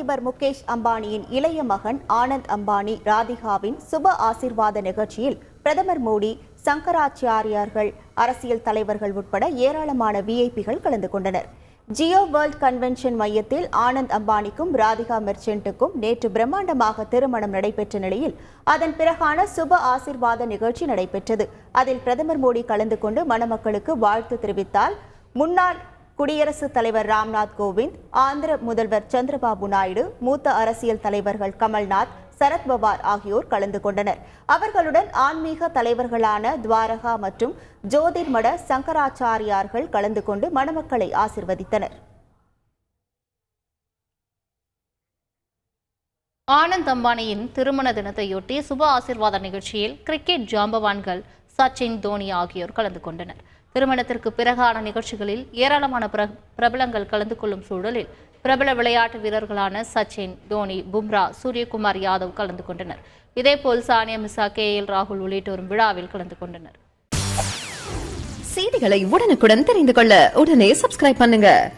தொழிலதிபர் முகேஷ் அம்பானியின் இளைய மகன் ஆனந்த் அம்பானி ராதிகாவின் சுப ஆசிர்வாத நிகழ்ச்சியில் பிரதமர் மோடி சங்கராச்சாரியார்கள் அரசியல் தலைவர்கள் உட்பட ஏராளமான விஐபிகள் கலந்து கொண்டனர். ஜியோ வேர்ல்ட் கன்வென்ஷன் மையத்தில் ஆனந்த் அம்பானிக்கும் ராதிகா மெர்ச்சென்ட்டுக்கும் நேற்று பிரம்மாண்டமாக திருமணம் நடைபெற்ற நிலையில் அதன் பிறகான சுப ஆசிர்வாத நிகழ்ச்சி நடைபெற்றது. அதில் பிரதமர் மோடி கலந்து கொண்டு மணமக்களுக்கு வாழ்த்து தெரிவித்தால் முன்னாள் குடியரசுத் தலைவர் ராம்நாத் கோவிந்த் ஆந்திர முதல்வர் சந்திரபாபு நாயுடு மூத்த அரசியல் தலைவர்கள் கமல்நாத் சரத்பவார் ஆகியோர் கலந்து கொண்டனர். அவர்களுடன் ஆன்மீக தலைவர்களான துவாரகா மற்றும் ஜோதிர்மட சங்கராச்சாரியார்கள் கலந்து கொண்டு மணமக்களை ஆசிர்வதித்தனர். ஆனந்த் அம்பானியின் திருமண தினத்தையொட்டி சுப ஆசிர்வாத நிகழ்ச்சியில் கிரிக்கெட் ஜாம்பவான்கள் சச்சின் தோனி ஆகியோர் கலந்து கொண்டனர். திருமணத்திற்கு பிறகான நிகழ்ச்சிகளில் ஏராளமான பிர- பிரபலங்கள் கலந்து கொள்ளும் சூழலில் பிரபல விளையாட்டு வீரர்களான சச்சின் தோனி பும்ரா சூரியகுமார் யாதவ் கலந்து கொண்டனர். இதேபோல் சானியா மிசா கே எல் ராகுல் உள்ளிட்டோரும் விழாவில் கலந்து கொண்டனர். செய்திகளை உடனுக்குடன் தெரிந்து கொள்ள உடனே சப்ஸ்கிரைப் பண்ணுங்க.